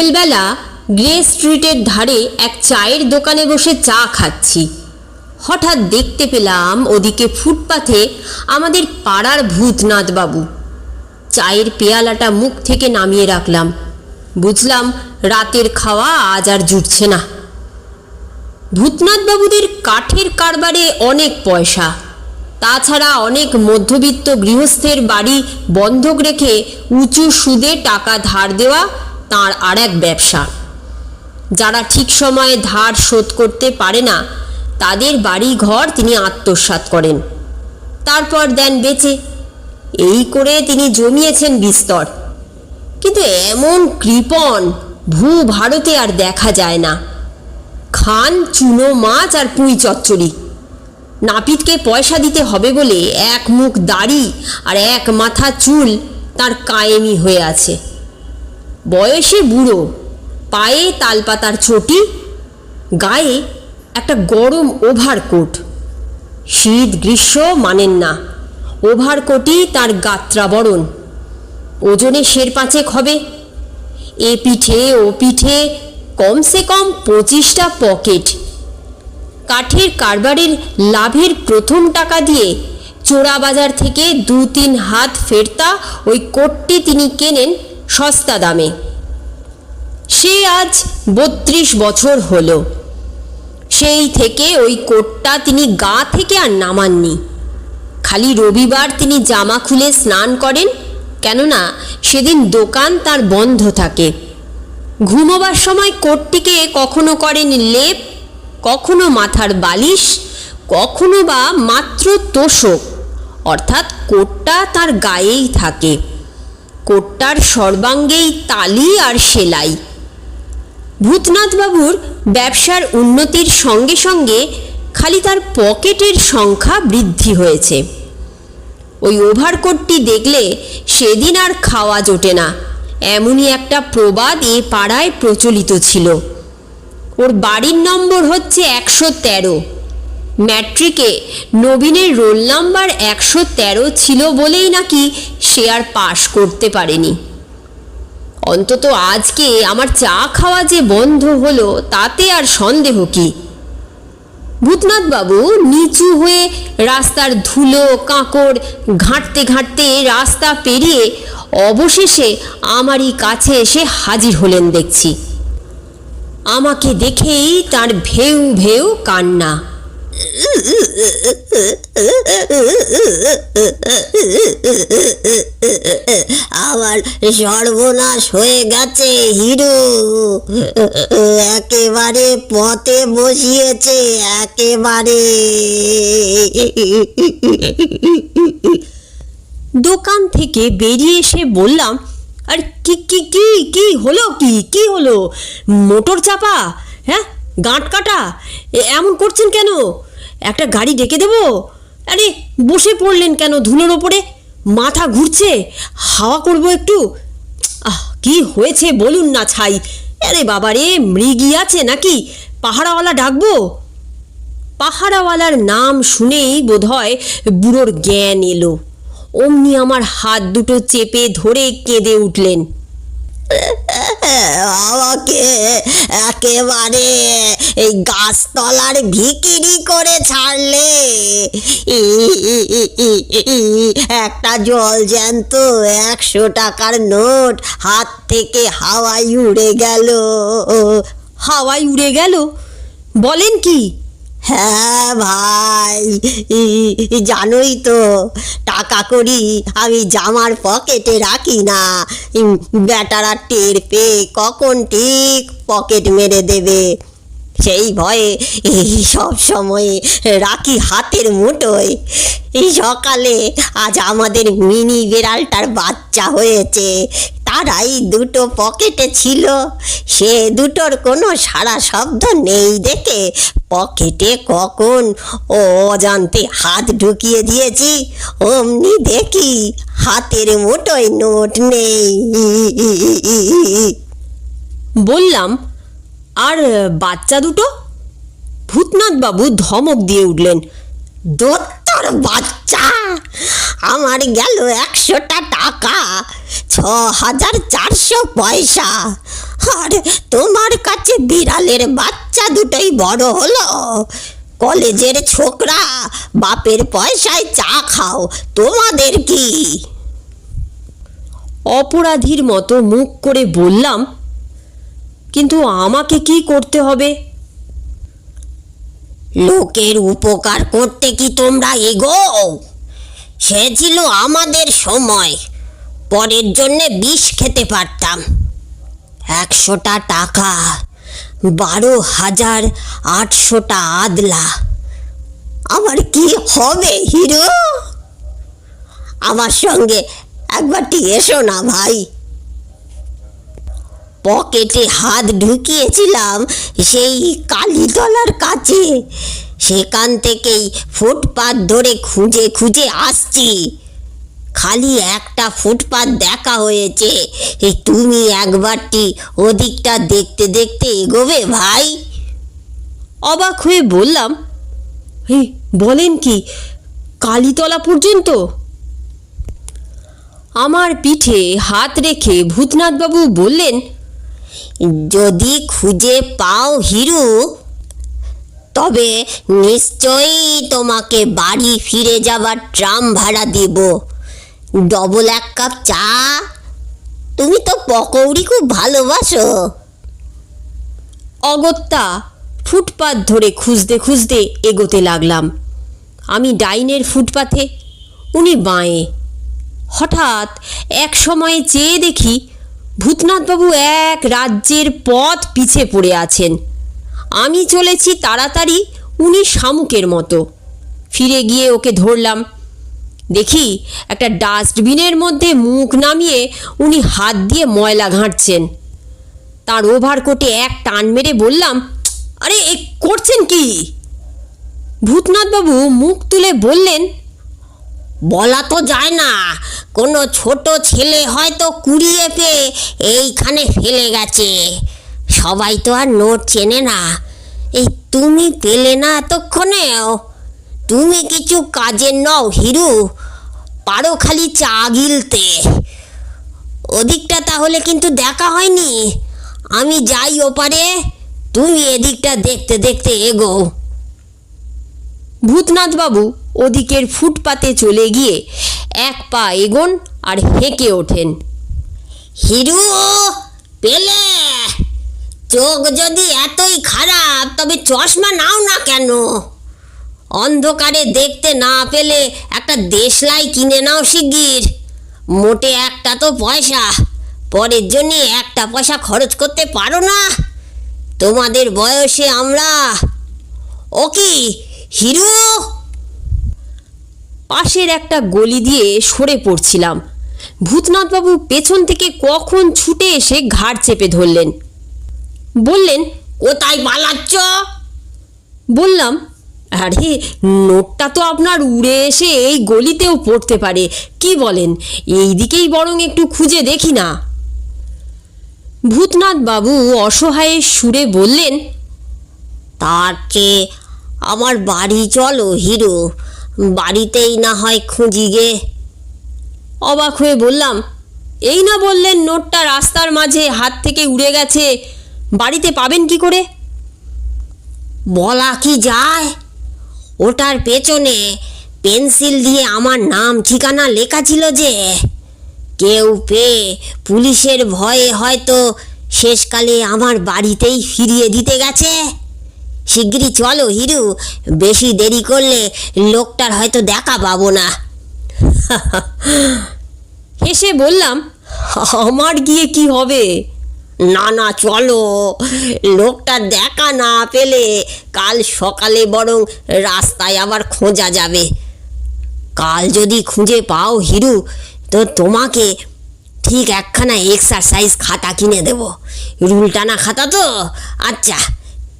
বিকেলবেলা গ্রে স্ট্রিটের ধারে এক চায়ের দোকানে বসে চা খাচ্ছি। হঠাৎ দেখতে পেলাম ওদিকে ফুটপাথে আমাদের পাড়ার ভূতনাথ বাবু চায়ের পেয়ালাটা মুখ থেকে নামিয়ে রাখলাম। বুঝলাম রাতের খাওয়া আজ আর জুটছে না। ভূতনাথ বাবুদের কাঠের কারবারে অনেক পয়সা। তাছাড়া অনেক মধ্যবিত্ত গৃহস্থের বাড়ি বন্ধক রেখে উঁচু সুদে টাকা ধার দেওয়া তার আর এক ব্যবসা। যারা ঠিক সময়ে ধার শোধ করতে পারে না, তাদের বাড়ি ঘর তিনি আত্মসাৎ করেন। তারপর দেন বেচে। এই করে তিনি জমিয়েছেন বিস্তর। কিন্তু এমন কৃপণ ভূ ভারতে আর দেখা যায় না। খান, চুনো মাছ আর পুঁই চচ্চড়ি। নাপিতকে পয়সা দিতে হবে বলে এক মুখ দাড়ি আর এক মাথা চুল তার কায়েমি হয়ে আছে। বয়সে বুড়ো, পায়ে তালপাতার চটি, গায়ে একটা গরম ওভারকোট। শীত গ্রীষ্ম মানেন না, ওভারকোটই তার গাত্রাবরণ। ওজনে শের পাঁচেক হবে। এ পিঠে, ও পিঠে, কমসে কম পঁচিশটা পকেট। কাঠের কারবারের লাভের প্রথম টাকা দিয়ে চোরা বাজার থেকে দু তিন হাত ফেরতা ওই কোটটি তিনি কেনেন সস্তা দামে। সে আজ বত্রিশ বছর হলো। সেই থেকে ওই কোটটা তিনি গা থেকে আর নামাননি। খালি রবিবার তিনি জামা খুলে স্নান করেন, কেননা সেদিন দোকান তার বন্ধ থাকে। ঘুমোবার সময় কোটটিকে কখনো করেন লেপ, কখনো মাথার বালিশ, কখনো বা মাত্র তোষক, অর্থাৎ কোটটা তার গায়েই থাকে। কোটটার সর্বাঙ্গেই তালি আর সেলাই। ভূতনাথবাবুর ব্যবসার উন্নতির সঙ্গে সঙ্গে খালি তার পকেটের সংখ্যা বৃদ্ধি হয়েছে। ওই ওভারকোটটি দেখলে সেদিন আর খাওয়া জোটে না। এমনই একটা প্রবাদ এ পাড়ায় প্রচলিত ছিল। ওর বাড়ির নম্বর হচ্ছে একশো তেরো। ম্যাট্রিকে নবীনের রোল নাম্বার একশো তেরো ছিল বলেই নাকি সে আর পাশ করতে পারেনি। অন্তত আজকে আমার চা খাওয়া যে বন্ধ হলো, তাতে আর সন্দেহ কি? ভূতনাথবাবু নিচু হয়ে রাস্তার ধুলো, কাঁকড়, ঘাঁটতে ঘাঁটতে রাস্তা পেরিয়ে অবশেষে আমারই কাছে এসে হাজির হলেন দেখছি। আমাকে দেখেই তার ভেউ ভেউ কান্না। আমার সর্বনাশ হয়ে গেছে হিরো। একেবারে পথে বসিয়েছে, একেবারে। দোকান থেকে বেরিয়ে এসে বললাম, আর কি কি কি কি হলো কি কি হলো? মোটর চাপা হ্যাঁ? গাঁট কাটা? এমন করছেন কেন? একটা গাড়ি ডেকে দেবো? আরে, বসে পড়লেন কেন? ধুলোর ওপরে মাথা ঘুরছে। হাওয়া করব একটু? আহ, কি হয়েছে বলুন না ছাই। আরে বাবা রে মৃগী আছে নাকি? পাহারাওয়ালা ডাকবো? পাহারাওয়ালার নাম শুনেই বোধহয় বুড়োর জ্ঞান এলো। অমনি আমার হাত দুটো চেপে ধরে কেঁদে উঠলেন। আমাকে একেবারে এই গাছতলার ভিকিরি করে ছাড়লে। একটা জল জ্যান্ত একশো টাকার নোট হাত থেকে হাওয়ায় উড়ে গেল। হাওয়ায় উড়ে গেল? বলেন কি? হ্যাঁ ভাই জানোই তো, টাকা করি আমি জামার পকেটে রাখি না। বেটারা টের পেয়ে কখন ঠিক পকেট মেরে দেবে? সেই ভয়ে এই সব সময় রাখি হাতের মুঠোয়। সকালে আজ আমাদের মিনি বিড়ালটার বাচ্চা হয়েছে। তারাই দুটো পকেটে ছিল। সে দুটোর কোনো সারা শব্দ নেই দেখে পকেটে কখন ও অজান্তে হাত ঢুকিয়ে দিয়েছি। অমনি দেখি হাতের মুঠোয় নোট নেই। বললাম, আর বাচ্চা দুটো? ভূতনাথ বাবু ধমক দিয়ে উঠলেন, দত্তর বাচ্চা, আমার গেল একশোটা টাকা। ছ হাজার চারশো পয়সা। আর তোমার কাছে বিড়ালের বাচ্চা দুটোই বড় হলো। কলেজের ছোকরা বাপের পয়সায় চা খাও তোমাদের কি? অপরাধীর মতো মুখ করে বললাম কিন্তু আমাকে কি করতে হবে? লোকের উপকার করতে কি তোমরা এগো? সে ছিল আমাদের সময়। পরের জন্যে বিষ খেতে পারতাম। একশোটা টাকা, বারো হাজার আটশোটা আদলা। আমার কি হবে, হিরো? আমার সঙ্গে একবারটি এসো না, ভাই। পকেটে হাত ঢুকিয়েছিলাম সেই কালীতলার কাছে। সেখান থেকেই ফুটপাত ধরে খুঁজে খুঁজে আসছি। খালি একটা ফুটপাত দেখা হয়েছে। এই তুমি একবারটি ওদিকটা দেখতে দেখতে এগোবে ভাই? অবাক হয়ে বললাম এই বলেন কি কালীতলা পর্যন্ত? আমার পিঠে হাত রেখে ভূতনাথবাবু বললেন যদি খুঁজে পাও হিরু তবে নিশ্চয়ই তোমাকে বাড়ি ফিরে যাবার ট্রাম ভাড়া দেব। ডবল এক কাপ চা? তুমি তো পকৌড়ি খুব ভালোবাসো। অগত্যা, ফুটপাত ধরে খুঁজতে খুঁজতে এগোতে লাগলাম। আমি ডাইনের ফুটপাথে উনি বাঁয়ে। হঠাৎ এক সময়ে চেয়ে দেখি ভূতনাথবাবু এক রাজ্যের পথ পিছে পড়ে আছেন। আমি চলেছি তাড়াতাড়ি উনি শামুকের মতো। ফিরে গিয়ে ওকে ধরলাম। দেখি একটা ডাস্টবিনের মধ্যে মুখ নামিয়ে উনি হাত দিয়ে ময়লা ঘাঁটছেন। তার ওভারকোটে এক টান মেরে বললাম, আরে, এ করছেন কি? ভূতনাথবাবু মুখ তুলে বললেন, বলা তো যায় না, কোনো ছোট ছেলে হয়তো কুড়িয়ে পেয়ে এইখানে ফেলে গেছে। সবাই তো আর নোট চেনে না। এই তুমি পেলে না এতক্ষণেও। তুমি কিছু কাজের নও হিরু। পারো খালি চা গিলতে। ওদিকটা তাহলে কিন্তু দেখা হয়নি। আমি যাই ওপারে তুমি এদিকটা দেখতে দেখতে এগো। ভূতনাথবাবু ওদিকের ফুটপাতে চলে গিয়ে এক পা এগোন আর হেঁকে ওঠেন। হিরু পেলে। চোখ যদি এতই খারাপ তবে চশমা নাও না কেন? অন্ধকারে দেখতে না পেলে একটা দেশলাই কিনে নাও শিগগির। মোটে একটা তো পয়সা, পরের জন্যে একটা পয়সা খরচ করতে পারো না। তোমাদের বয়সে আমরা ও কি, হিরু? পাশের একটা গলি দিয়ে সরে পড়ছিলাম। ভূতনাথবাবু পেছন থেকে কখন ছুটে এসে ঘাড় চেপে ধরলেন। বললেন, কোথায় পালাচ্ছ? বললাম আরে নোটটা তো আপনার উড়ে এসে এই গলিতেও পড়তে পারে। কি বলেন? এই দিকেই বরং একটু খুঁজে দেখি না। ভূতনাথ বাবু অসহায়ের সুরে বললেন তার চেয়ে আমার বাড়ি চলো হিরো বাড়িতেই না হয় খুঁজি গে। অবাক হয়ে বললাম এই না বললেন নোটটা রাস্তার মাঝে হাত থেকে উড়ে গেছে বাড়িতে পাবেন কি করে? বলা কি যায়? ওটার পেছনে পেন্সিল দিয়ে আমার নাম ঠিকানা লেখা ছিল যে কেউ পেয়ে পুলিশের ভয়ে হয়তো শেষকালে আমার বাড়িতেই ফিরিয়ে দিতে গেছে। শিগগিরই চলো, হিরু। বেশি দেরি করলে লোকটার হয়তো দেখা পাবো না। হেসে বললাম, আমার গিয়ে কি হবে? না না চলো। লোকটা দেখা না পেলে কাল সকালে বরং রাস্তায় আবার খোঁজা যাবে। কাল যদি খুঁজে পাও হিরু, তো তোমাকে ঠিক একখানা এক্সারসাইজ খাতা কিনে দেব। রুল টানা খাতা তো? আচ্ছা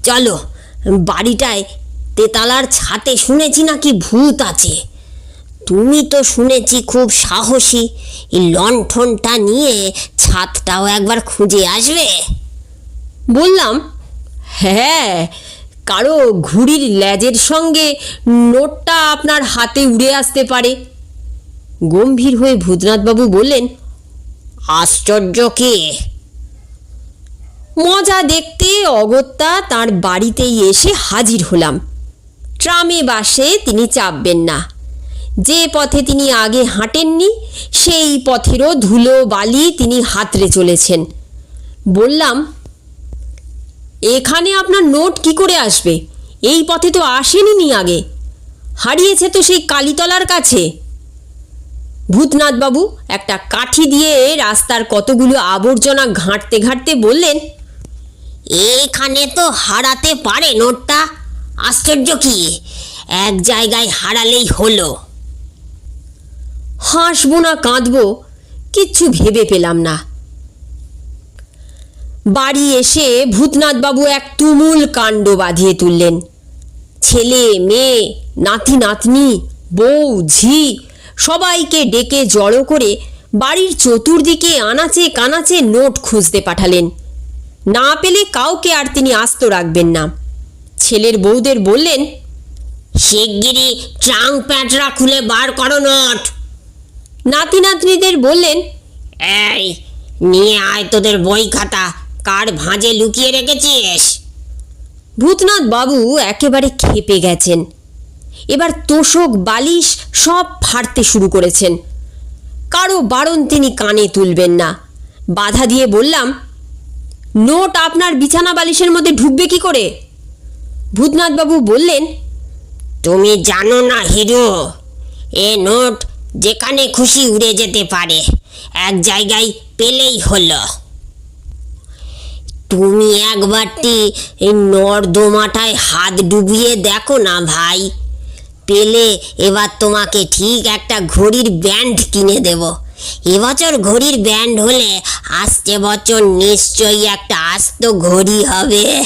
চলো। বাড়িটায় তেতালার ছাতে শুনেছি নাকি ভূত আছে। তুমি তো শুনেছি খুব সাহসী। এই লণ্ঠনটা নিয়ে ছাদটাও একবার খুঁজে আসবে। বললাম হ্যাঁ কারও ঘুড়ির ল্যাজের সঙ্গে নোটটা আপনার হাতে উড়ে আসতে পারে। গম্ভীর হয়ে ভূতনাথবাবু বললেন আশ্চর্য কে? মজা দেখতে অগত্যা তার বাড়িতেই এসে হাজির হলাম। ট্রামে বাসে তিনি চাপবেন না। যে পথে তিনি আগে হাঁটেননি, সেই পথেরও ধুলো বালি তিনি হাতড়ে চলেছেন। বললাম, এখানে আপনার নোট কি করে আসবে? এই পথে তো আসেনি নি আগে। হারিয়েছে তো সেই কালীতলার কাছে। ভূতনাথবাবু একটা কাঠি দিয়ে রাস্তার কতগুলো আবর্জনা ঘাঁটতে ঘাঁটতে বললেন, এখানে তো হারাতে পারে নোটটা। আশ্চর্য কি? এক জায়গায় হারালেই হলো। হাসবো না, কাঁদবো, কিচ্ছু ভেবে পেলাম না। বাড়ি এসে ভূতনাথবাবু এক তুমুল কাণ্ড বাঁধিয়ে তুললেন। ছেলে, মেয়ে, নাতি, নাতনি, বউ, ঝি, সবাইকে ডেকে জড়ো করে বাড়ির চতুর্দিকে আনাচে কানাচে নোট খুঁজতে পাঠালেন। না পেলে কাউকে আর তিনি আস্ত রাখবেন না। ছেলের বউদের বললেন, শিগগিরই ট্রাং প্যাটরা খুলে বার করো নোট। নাতি নাতনিদের বললেন এই নিয়ে আয় তোদের বই খাতা। কার ভাঁজে লুকিয়ে রেখেছিস? ভূতনাথ বাবু একেবারে খেপে গেছেন। এবার তোষক বালিশ সব ফাড়তে শুরু করেছেন। কারও বারণ তিনি কানে তুলবেন না। বাধা দিয়ে বললাম নোট আপনার বিছানা বালিশের মধ্যে ঢুকবে কি করে? ভূতনাথবাবু বললেন তুমি জানো না হিরো এ নোট যেখানে খুশি উড়ে যেতে পারে। এক জায়গায় পেলেই হলো। তুমি একবারটি এই নর্দমাটায় হাত ডুবিয়ে দেখো না ভাই। পেলে এবার তোমাকে ঠিক একটা ঘড়ির ব্যান্ড কিনে দেব। এবছর ঘড়ির ব্যান্ড হলে আসছে বছর নিশ্চয়ই একটা আস্ত ঘড়ি হবে।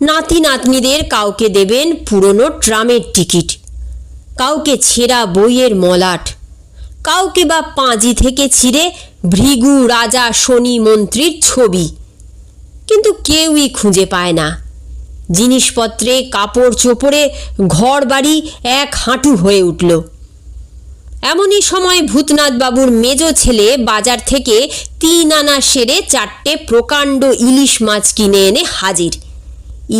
নাতি নাতনিদের কাউকে দেবেন পুরনো ট্রামের টিকিট। কাউকে ছেঁড়া বইয়ের মলাট, কাউকে বা পাঁজি থেকে ছিঁড়ে ভৃগু রাজা শনি মন্ত্রীর ছবি। কিন্তু কেউই খুঁজে পায় না। জিনিসপত্রে কাপড় চোপড়ে ঘর বাড়ি এক হাঁটু হয়ে উঠল। এমনই সময় ভূতনাথ বাবুর মেজ ছেলে বাজার থেকে তিন আনা সেরে চারটে প্রকাণ্ড ইলিশ মাছ কিনে এনে হাজির।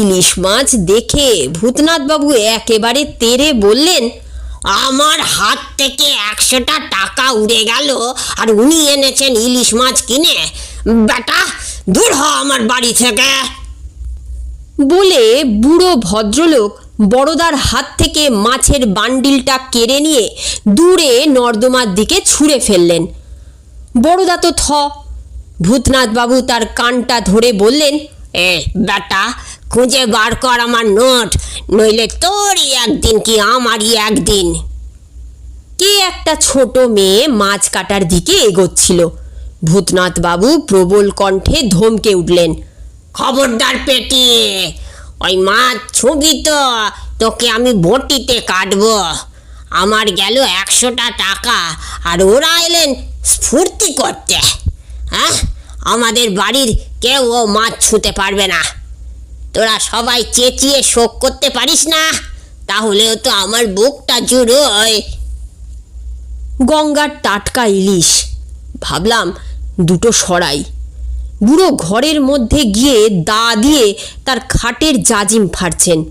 ইলিশ মাছ দেখে ভূতনাথবাবু একেবারে তেরে বললেন আমার হাত থেকে একশোটা টাকা উড়ে গেল আর উনি এনেছেন ইলিশ মাছ কিনে। বেটা, দূর হ আমার বাড়ি থেকে। বলে বুড়ো ভদ্রলোক বড়দার হাত থেকে মাছের বান্ডিলটা কেড়ে নিয়ে দূরে নর্দমার দিকে ছুঁড়ে ফেললেন। বড়দা তো থ। ভূতনাথবাবু তার কানটা ধরে বললেন, এ, বেটা খুঁজে বার কর আমার নোট, নইলে তোরই একদিন কি আমারই একদিন। কে একটা ছোট মেয়ে মাছ কাটার দিকে এগোচ্ছিল। ভূতনাথ বাবু প্রবল কণ্ঠে ধমকে উঠলেন, খবরদার পেটি, ওই মাছ ছবি তো, তোকে আমি বটিতে কাটব। আমার গেল একশোটা টাকা, আর ওরা এলেন স্ফূর্তি করতে। হ্যাঁ আমাদের বাড়ির কেউ ও মাছ ছুঁতে পারবে না। তোরা সবাই চেঁচিয়ে শোক করতে পারিস না? তাহলেও তো আমার বুকটা জুড়োয়। গঙ্গার টাটকা ইলিশ। ভাবলাম দুটো সরাই। বুড়ো ঘরের মধ্যে গিয়ে দা দিয়ে তার খাটের জাজিম ফাড়ছেন।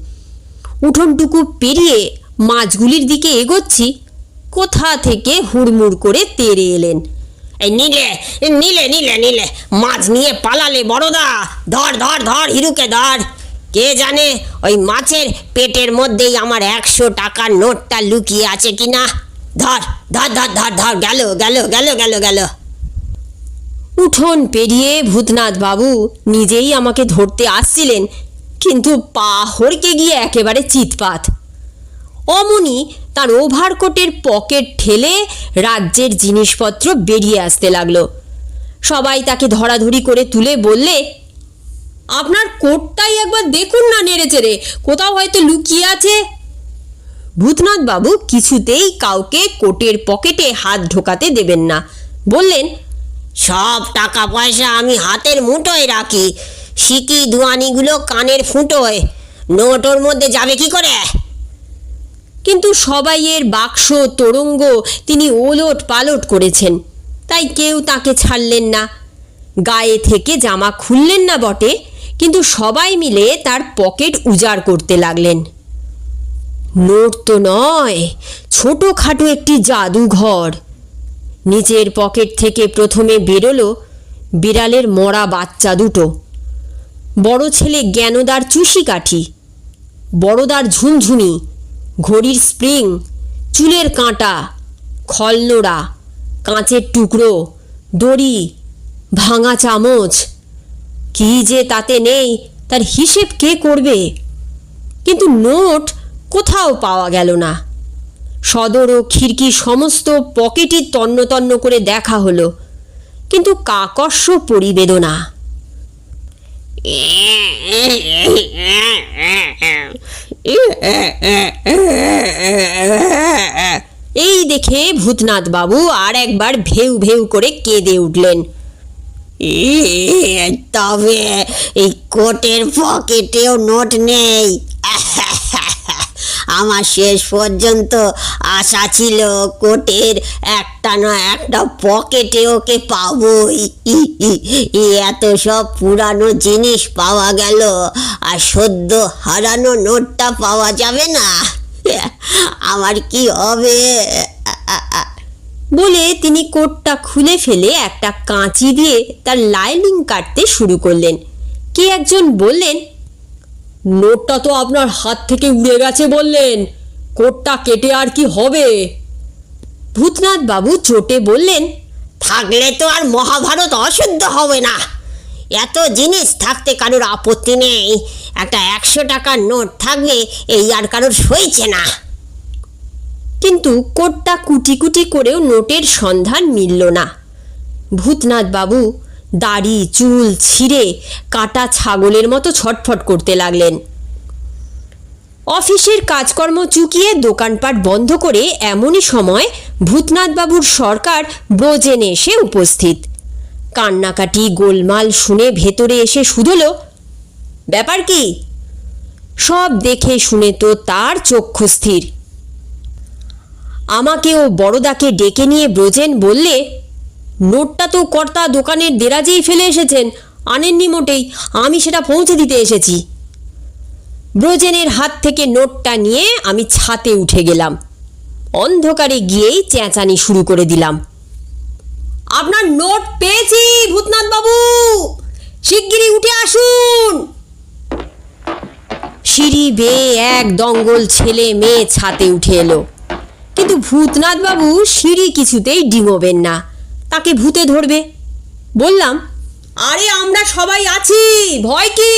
উঠোনটুকু পেরিয়ে মাছগুলির দিকে এগোচ্ছি। কোথা থেকে হুড়মুড় করে তেরে এলেন? এই নিলে নিলে নিলে নিলে, মাছ নিয়ে পালালে বড়দা, ধর ধর ধর, হিরুকে ধর। কে জানে ওই মাছের পেটের মধ্যেই আমার একশো টাকার নোটটা লুকিয়ে আছে কি না ধর ধর ধর ধর ধর, গেল গেল গেল গেল গেল। উঠোন পেরিয়ে ভূতনাথ বাবু নিজেই আমাকে ধরতে আসছিলেন, কিন্তু পা হড়কে গিয়ে একেবারে চিৎপাত। অমনি তার ওভারকোটের পকেট ঠেলে রাজ্যের জিনিসপত্র বেরিয়ে আসতে লাগল। সবাই তাকে ধরাধরি করে তুলে বললে, আপনার কোটটাই একবার দেখুন না নেড়ে চেড়ে কোথাও হয়তো লুকিয়ে আছে। ভূতনাথ বাবু কিছুতেই কাউকে কোটের পকেটে হাত ঢোকাতে দেবেন না। বললেন, সব টাকা পয়সা আমি হাতের মুঠোয় রাখি। সিকি দুয়ানিগুলো কানের ফুটোয়। নোটোর মধ্যে যাবে কি করে? কিন্তু সবাইয়ের বাক্স, তোরঙ্গ তিনি ওলট পালট করেছেন। তাই কেউ তাকে ছাড়লেন না। গায়ে থেকে জামা খুললেন না বটে, কিন্তু সবাই মিলে তার পকেট উজাড় করতে লাগলেন। নোট তো নয়, ছোটোখাটো একটি জাদুঘর। নিজের পকেট থেকে প্রথমে বেরোলো বিড়ালের মরা বাচ্চা দুটো। বড় ছেলে জ্ঞানদার চুষি কাঠি বড়দার ঝুমঝুমি ঘড়ির স্প্রিং, চুলের কাঁটা, খলনোড়া, কাঁচের টুকরো, দড়ি, ভাঙা চামচ। কি যে তাতে নেই, তার হিসেব কে করবে? কিন্তু নোট কোথাও পাওয়া গেল না। সদর ও খিড়কি সমস্ত পকেটই তন্ন করে দেখা হলো, কিন্তু কাকস্য পরিবেদনা। এই দেখে ভূতনাথ বাবু আর একবার ভেউ ভেউ করে কেঁদে উঠলেন। তবে এই কোটের পকেটেও নোট নেই। আমার শেষ পর্যন্ত আশা ছিল কোটের একটা না একটা পকেটে ওকে পাবোই। এত সব পুরানো জিনিস পাওয়া গেল, আর সদ্য হারানো নোটটা পাওয়া যাবে না। আমার কি হবে? বলে তিনি কোটটা খুলে ফেলে একটা কাঁচি দিয়ে তার লাইনিং কাটতে শুরু করলেন। কে একজন বললেন নোটটা তো আপনার হাত থেকে উড়ে গেছে বললেন। কোটটা কেটে আর কি হবে? ভূতনাথ বাবু চোটে বললেন, থাকলে তো আর মহাভারত অশুদ্ধ হবে না। এত জিনিস থাকতে কারোর আপত্তি নেই। একটা একশো টাকার নোট থাকবে এই আর কারোর সইছে না। কিন্তু কোটটা কুটি কুটি করেও নোটের সন্ধান মিলল না। ভূতনাথ বাবু দাড়ি, চুল ছিঁড়ে কাটা ছাগলের মতো ছটফট করতে লাগলেন। অফিসের কাজকর্ম চুকিয়ে দোকানপাট বন্ধ করে এমনই সময় ভূতনাথ বাবুর সরকার ব্রজেনে এসে উপস্থিত। কান্নাকাটি, গোলমাল শুনে ভেতরে এসে শুধল, ব্যাপার কি? সব দেখে শুনে তো তার চক্ষু স্থির। আমাকে ও বড়দাকে ডেকে নিয়ে ব্রজেন বললে নোটটা তো কর্তা দোকানের দেরাজেই ফেলে এসেছেন। আনেননি মোটেই। আমি সেটা পৌঁছে দিতে এসেছি। ব্রোজেনের হাত থেকে নোটটা নিয়ে আমি ছাতে উঠে গেলাম। অন্ধকারে গিয়েই চেঁচানি শুরু করে দিলাম। আপনার নোট পেয়েছি ভূতনাথ বাবু শিগগিরই উঠে আসুন! সিঁড়ি বেয়ে এক দঙ্গল ছেলে মেয়ে ছাতে উঠে এলো। কিন্তু ভূতনাথ বাবু সিঁড়ি কিছুতেই ডিঙোবেন না। তাকে ভূতে ধরবে। বললাম আরে আমরা সবাই আছি ভয় কি?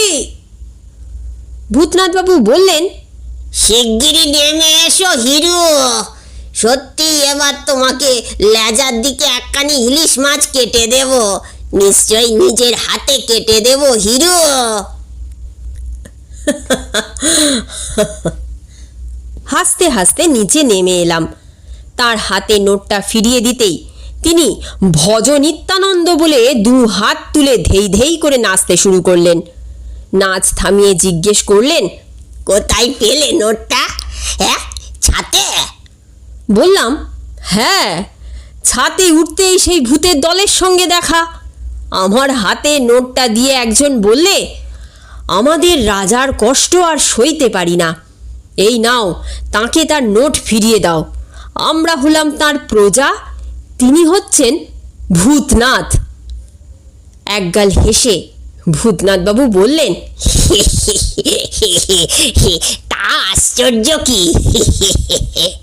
ভূতনাথ বাবু বললেন শিগগিরি নেমে এসো হিরু। সত্যি এবার তোমাকে লেজার দিকে একখানি ইলিশ মাছ কেটে দেব। নিশ্চয়ই নিজের হাতে কেটে দেব হিরু। হাসতে হাসতে নিচে নেমে এলাম। তার হাতে নোটটা ফিরিয়ে দিতেই তিনি ভজ নিত্যানন্দ বলে দু হাত তুলে ধেই ধেই করে নাচতে শুরু করলেন। নাচ থামিয়ে জিজ্ঞেস করলেন, কোথায় পেলে নোটটা? হ্যাঁ ছাতে? বললাম হ্যাঁ ছাতে উঠতেই সেই ভূতের দলের সঙ্গে দেখা। আমার হাতে নোটটা দিয়ে একজন বললে, আমাদের রাজার কষ্ট আর সইতে পারি না। এই নাও, তাকে তার নোট ফিরিয়ে দাও। আমরা হলাম তার প্রজা তিনি হচ্ছেন ভূতনাথ। একগাল হেসে ভূতনাথবাবু বললেন তা আশ্চর্য কি?